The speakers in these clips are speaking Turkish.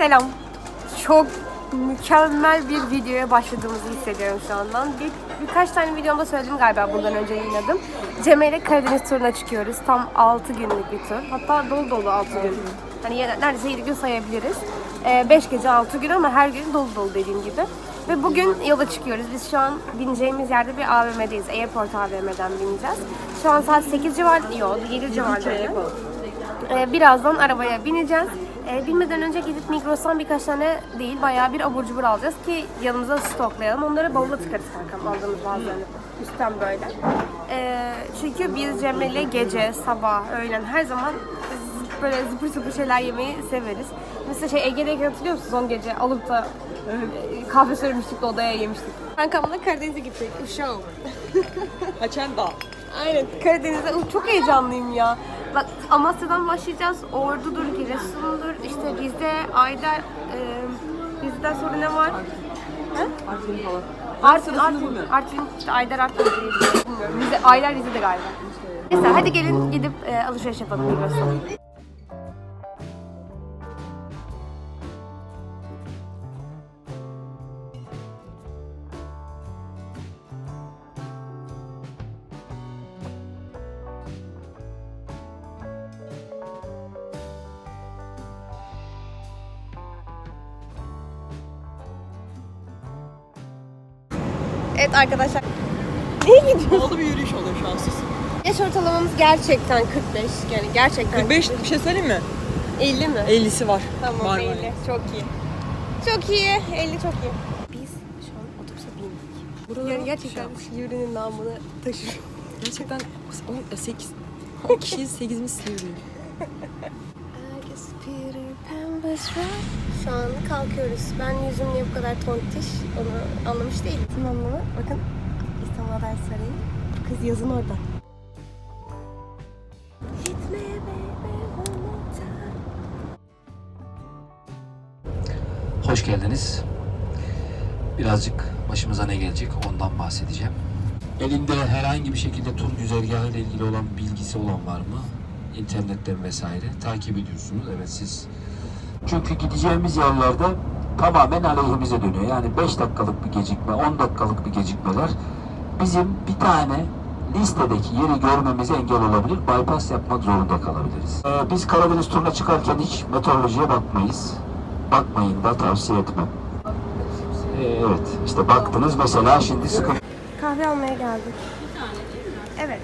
Selam. Çok mükemmel bir videoya başladığımızı hissediyorum şu andan. Bir, birkaç tane videomda söyledim galiba bundan önce yayınladım. Cemre ile Karadeniz turuna çıkıyoruz. Tam 6 günlük bir tur. Hatta dolu dolu 6 gün. Hani neredeyse 7 gün sayabiliriz. 5 gece 6 gün ama her gün dolu dolu dediğim gibi. Ve bugün yola çıkıyoruz. Biz şu an bineceğimiz yerde bir AVM'deyiz. Airport AVM'den bineceğiz. Şu an saat 8 civarı, yok 7 civarında. Ee, birazdan arabaya bineceğiz. Ee, binmeden önce gidip Migros'tan birkaç tane değil bayağı bir abur cubur alacağız ki yanımıza stoklayalım. Onları bavula tıkarız kankam aldığımız bazılarını. Üstten böyle. Ee, çünkü biz Cemre'yle gece, sabah, öğlen her zaman böyle zıpır zıpır şeyler yemeyi severiz. Mesela şey Ege'deyken hatırlıyor musun son gece alıp da e, kahve söylemiştik de odaya yemiştik. Kankamla Karadeniz'e gittik. Uşağım. Haçenda. Aynen Karadeniz'de Uf, çok heyecanlıyım ya. Bak Amasya'dan başlayacağız. Ordu'dur, Giresun'dur, işte Rize, Ayder, e, Rize'den sonra ne var? Artvin falan. Artvin, Artvin. Artvin, işte Ayder Artvin diye bilmiyorum. Rize, Ayder Rize'de galiba. Neyse hadi gelin gidip e, alışveriş yapalım Migros'ta. Evet arkadaşlar. Niye gidiyoruz? Havalı bir yürüyüş oluyor şu an sus. Yaş ortalamamız gerçekten 45. Yani gerçekten 45 bir şey söyleyeyim mi? 50 mi? 50'si var. Tamam var 50. var. Çok iyi. Çok iyi. 50 çok iyi. Biz şu an otobüse bindik. Burada Yani gerçekten Silivri'nin namını taşıyor. Gerçekten 8 10 kişiyiz 8'imiz Silivri. Şu an kalkıyoruz. Ben yüzüm niye bu kadar tontiş onu anlamış değilim. Anlamı bakın İstanbul Haber Sarayı. Kız yazın orada. Hoş geldiniz. Birazcık başımıza ne gelecek ondan bahsedeceğim. Elinde herhangi bir şekilde tur güzergahı ile ilgili olan bilgisi olan var mı? İnternetten vesaire takip ediyorsunuz. Evet siz. Çünkü gideceğimiz yerlerde tamamen aleyhimize dönüyor. Yani 5 dakikalık bir gecikme, 10 dakikalık bir gecikmeler bizim bir tane listedeki yeri görmemize engel olabilir. Bypass yapmak zorunda kalabiliriz. Ee, biz Karadeniz turuna çıkarken hiç meteorolojiye bakmayız. Bakmayın da tavsiye etmem. Ee, evet işte baktınız mesela şimdi sıkıntı Kahve almaya geldik. Evet.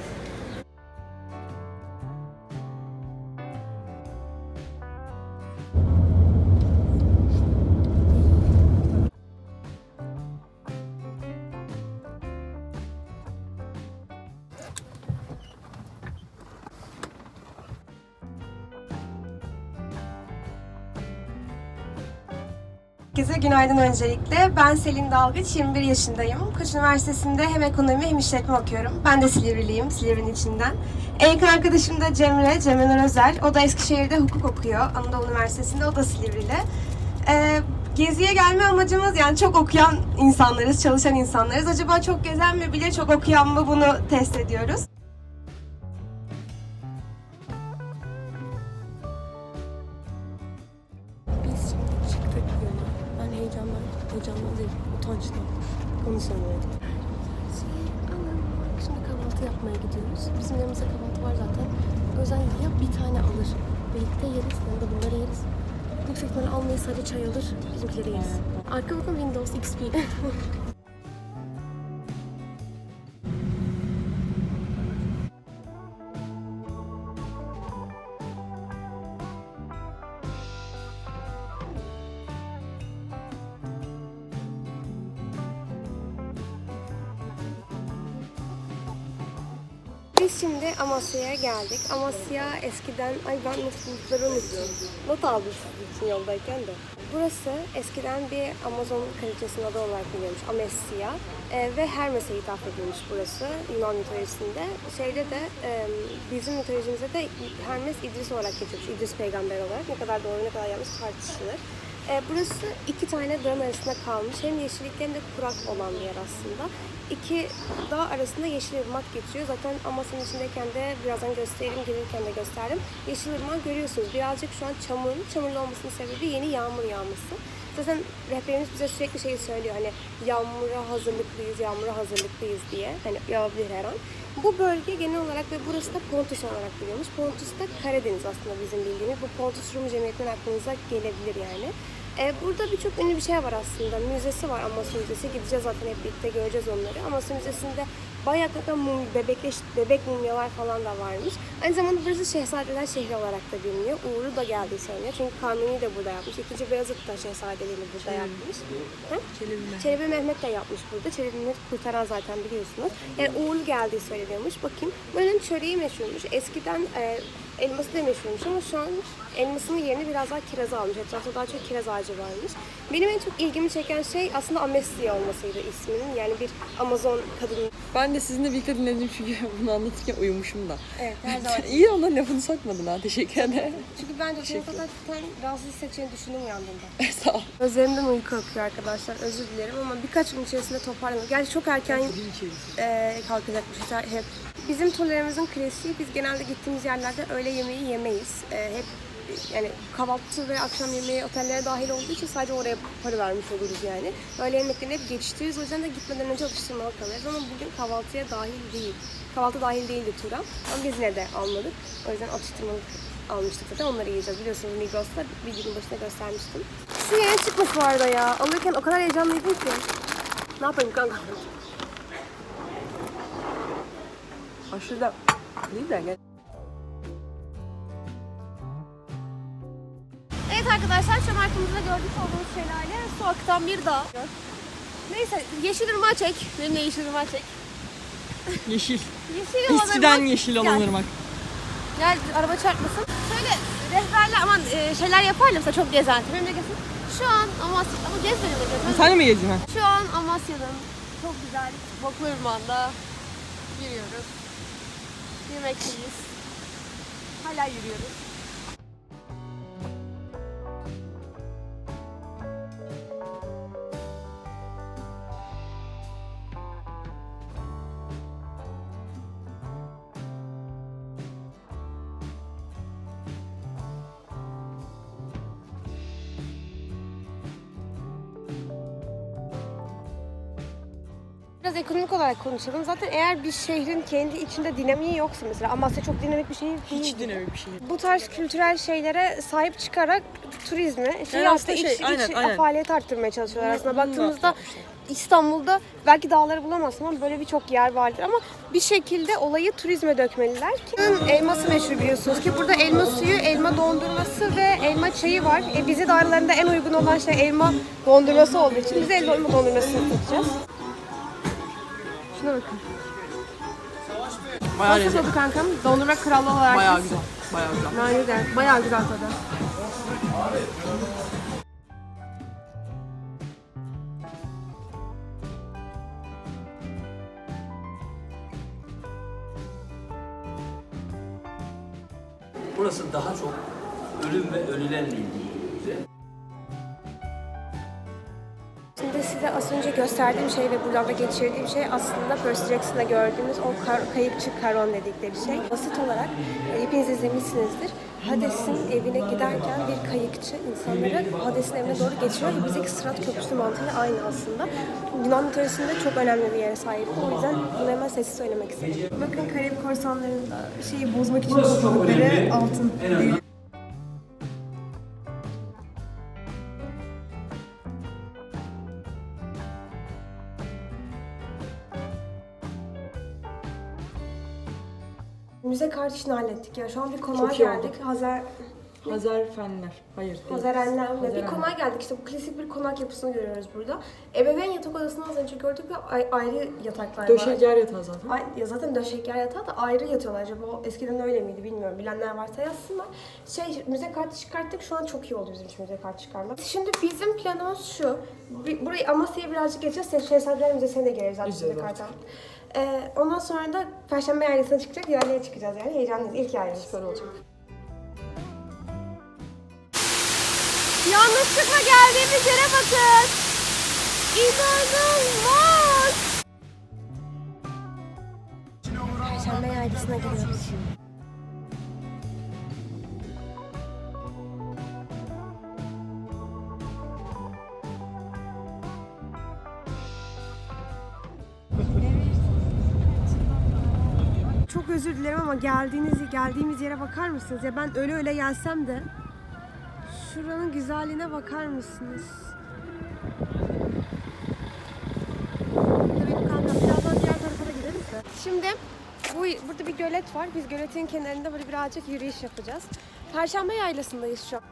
Herkese günaydın öncelikle. Ben Selin Dalgıç, 21 yaşındayım. Koç Üniversitesi'nde hem ekonomi hem işletme okuyorum. Ben de Silivriliyim, Silivri'nin içinden. En yakın arkadaşım da Cemre, Cemre Özel. O da Eskişehir'de hukuk okuyor. Anadolu Üniversitesi'nde, o da Silivri'li. Ee, geziye gelme amacımız yani çok okuyan insanlarız, çalışan insanlarız. Acaba çok gezen mi bilir, çok okuyan mı bunu test ediyoruz. Yüksek ihtimalle almayı sadece çay alır, bizimkileri yeriz. Arka bakın Windows XP. Biz şimdi Amasya'ya geldik. Amasya eskiden, ay ben notları unuttum. Not aldım sizin için yoldayken de. Burası eskiden bir Amazon kraliçesinin adı olarak biliniyormuş. Amesya. Ee, ve Hermes'e hitap edilmiş burası Yunan mitolojisinde. Şeyde de e, bizim mitolojimizde de Hermes İdris olarak geçiyormuş. İdris peygamber olarak. Ne kadar doğru ne kadar yanlış tartışılır. Ee, burası iki tane dağın arasında kalmış. Hem yeşillik hem de kurak olan bir yer aslında. İki dağ arasında yeşil ırmak geçiyor. Zaten Amasya'nın içindeyken de birazdan gösteririm, gelirken de gösterdim. Yeşil ırmak görüyorsunuz. Birazcık şu an çamurlu. Çamurlu olmasının sebebi yeni yağmur yağması. Zaten rehberimiz bize sürekli şeyi söylüyor hani yağmura hazırlıklıyız, yağmura hazırlıklıyız diye. Hani yağabilir her an. Bu bölge genel olarak ve burası da Pontus olarak biliyormuş. Pontus da Karadeniz aslında bizim bildiğimiz. Bu Pontus Rum Cemiyeti'nin aklınıza gelebilir yani. Ee, burada birçok ünlü bir şey var aslında. Müzesi var Amasya Müzesi. Gideceğiz zaten hep birlikte göreceğiz onları. Amasya Müzesi'nde bayağı hakikaten mum, bebekleş, bebek mumyalar falan da varmış. Aynı zamanda burası Şehzadeler şehri olarak da biliniyor. Uğur'u da geldiği söyleniyor. Çünkü Kanuni de burada yapmış. İkinci Beyazıt da şehzadeliğini burada yapmış. Ha? Çelebi Mehmet. Çelebi Mehmet de yapmış burada. Çelebi Mehmet kurtaran zaten biliyorsunuz. Yani uğurlu geldiği söyleniyormuş. Bakayım. Buranın çöreği meşhurmuş. Eskiden e, elması da meşhurmuş ama şu an elmasının yerini biraz daha kiraz almış. Etrafta daha çok kiraz ağacı varmış. Benim en çok ilgimi çeken şey aslında Amestia olmasıydı isminin. Yani bir Amazon kadının. Ben de sizinle birlikte dinledim çünkü bunu anlatırken uyumuşum da. Evet her zaman. İyi onların lafını sokmadın ha. Teşekkür ederim. Çünkü bence senin hakikaten rahatsız hissedeceğini düşündüm uyandığımda. Sağ ol. Gözlerimden uyku akıyor arkadaşlar. Özür dilerim ama birkaç gün içerisinde toparlanır. Gerçi çok erken e, kalkacakmışız hep. Bizim turlarımızın klasiği biz genelde gittiğimiz yerlerde öğle yemeği yemeyiz. E, hep yani kahvaltı ve akşam yemeği otellere dahil olduğu için sadece oraya para vermiş oluruz yani. Öğle yemeklerini hep geçiştiririz. O yüzden de gitmeden önce atıştırmalık alırız ama bugün kahvaltıya dahil değil. Kahvaltı dahil değildi tura. Ama biz yine de almadık. O yüzden atıştırmalık almıştık zaten onları yiyeceğiz. Biliyorsunuz Migros'ta videonun başında göstermiştim. Şu yeni çıkmış bu arada ya. Alırken o kadar heyecanlıydım ki. Ne yapayım kanka? Aşırı da değil de gel. Evet arkadaşlar şu an arkamızda görmüş olduğunuz şelale su akıtan bir dağ. Neyse yeşil ırmağı çek. Benimle yeşil ırmağı çek. Yeşil. Yeşil olan Eskiden ırmak- yeşil Gel. olan ırmak. Gel araba çarpmasın. Şöyle rehberler aman e, şeyler yaparlar mesela çok gezenti. Benimle gezin. Şu an Amasya, ama gez benimle gez. Sen de mi gezdin ha? Şu an Amasya'nın çok güzel Boklu Irmağı'nda yürüyoruz. Yürümekteyiz. Hala yürüyoruz. Biraz ekonomik olarak konuşalım. Zaten eğer bir şehrin kendi içinde dinamiği yoksa mesela Amasya çok dinamik bir şehir değil. Hiç dinamik bir şey. Bu tarz kültürel şeylere sahip çıkarak turizmi, şey Yani aslında aslında iç, şey, aynen, iç aynen. faaliyet arttırmaya çalışıyorlar. Aslında baktığımızda. İstanbul'da belki dağları bulamazsın ama böyle birçok yer vardır ama bir şekilde olayı turizme dökmeliler ki elması meşhur biliyorsunuz ki burada elma suyu, elma dondurması ve elma çayı var. E, bize de aralarında en uygun olan şey elma dondurması olduğu için biz elma dondurmasını seçeceğiz. Şuna bakın. Bayağı Nasıl lezzetli. tadı kankam? Dondurma kralı olarak. Bayağı güzel. Bayağı güzel. Yani güzel. Bayağı güzel tadı. Burası daha çok ölüm ve ölülerle ilgili az önce gösterdiğim şey ve buradan da geçirdiğim şey aslında Percy Jackson'da gördüğümüz o kar, kayıkçı Karon dedikleri şey. Basit olarak e, hepiniz izlemişsinizdir. Hades'in evine giderken bir kayıkçı insanları Hades'in evine doğru geçiriyor. ve Bizdeki Sırat Köprüsü mantığıyla aynı aslında. Yunan mitolojisinde çok önemli bir yere sahip. O yüzden bunu hemen sessiz söylemek istedim. Bakın Karayip korsanlarında şeyi bozmak için topladıkları altın. Müze kart işini hallettik ya. Şu an bir konağa Çok iyi oldu. geldik. Hazar. Hayır değil. Hazarenler? Bir Hazarenler. konağa geldik. İşte bu klasik bir konak yapısını görüyoruz burada. Ebeveyn yatak odasını az önce gördük ve ay- ayrı yataklar var. Döşek yer yatağı zaten. Ay, ya zaten döşek yer yatağı da ayrı yatıyorlar. Acaba o eskiden öyle miydi bilmiyorum. Bilenler varsa yazsınlar. Şey müze kartı çıkarttık. Şu an çok iyi oldu bizim için müze kartı çıkarmak. Şimdi bizim planımız şu. Bir- Burayı Amasya'ya birazcık geçeceğiz. Şehzadeler Müzesi'ne de geliriz artık Güzel müze kartı. Ee, ondan sonra da Perşembe yaylasına çıkacak. Yaylaya çıkacağız yani. Heyecanlıyız. İlk yaylası. Süper olacak. Yanlışlıkla geldiğimiz yere bakın. İnanılmaz. Perşembe yaylasına gidiyoruz. Dilerim ama geldiğiniz geldiğimiz yere bakar mısınız? Ya ben öyle öyle gelsem de şuranın güzelliğine bakar mısınız? Şimdi bu, burada bir gölet var. Biz göletin kenarında böyle birazcık yürüyüş yapacağız. Perşembe yaylasındayız şu an.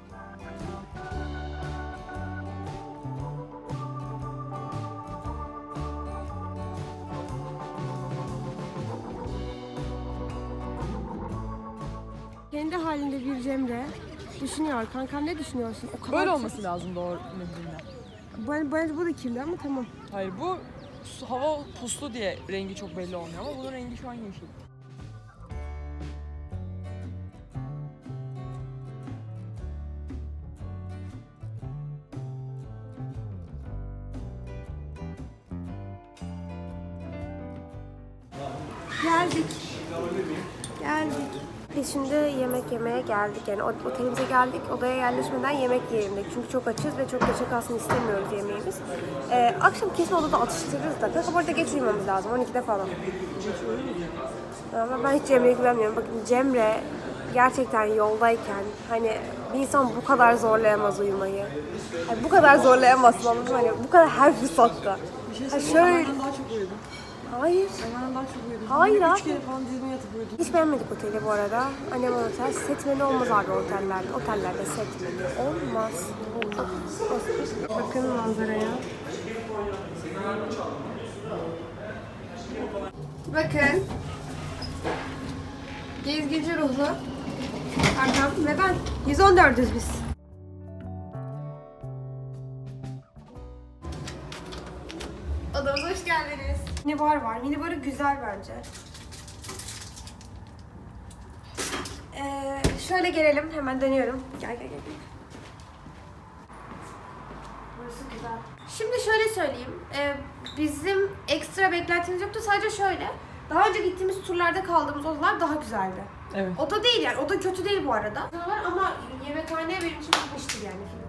Kendi halinde bir Cemre düşünüyor. Kankam ne düşünüyorsun? O kadar Böyle olması lazım doğru nedeniyle. Bu, bence bu da kirli ama tamam. Hayır bu su- hava puslu diye rengi çok belli olmuyor ama bunun rengi şu an yeşil. Geldik. Geldik. Biz şimdi yemek yemeye geldik. Yani o- otelimize geldik. Odaya yerleşmeden yemek yiyelim dedik. Çünkü çok açız ve çok geçe kalsın istemiyoruz yemeğimiz. Ee, akşam kesin odada atıştırırız da. Kanka bu arada geç uyumamız lazım. 12'de falan. Ama ben hiç Cemre'ye güvenmiyorum. Bakın Cemre gerçekten yoldayken hani bir insan bu kadar zorlayamaz uyumayı. Hani bu kadar zorlayamazsın anladın mı? Hani bu kadar her fırsatta. Ha şöyle... Ben daha çok uyudum. Hayır. Çok uyudum. Hayır Üç abi. kere falan dizime yatıp uyudum. Hiç beğenmedik oteli bu arada. Annem otel. Setmeli olmaz abi otellerde. Otellerde setmeli olmaz. Bakın manzaraya. Bakın. Gezginci ruhlu. Arkam ve ben. 114'üz biz. Minibar var. Minibarı güzel bence. Ee, şöyle gelelim. Hemen dönüyorum. Gel gel gel. Burası güzel. Şimdi şöyle söyleyeyim. Ee, bizim ekstra beklentimiz yoktu. Sadece şöyle. Daha önce gittiğimiz turlarda kaldığımız odalar daha güzeldi. Evet. Oda değil yani. Oda kötü değil bu arada. Ama yemekhane benim için bitmiştir yani.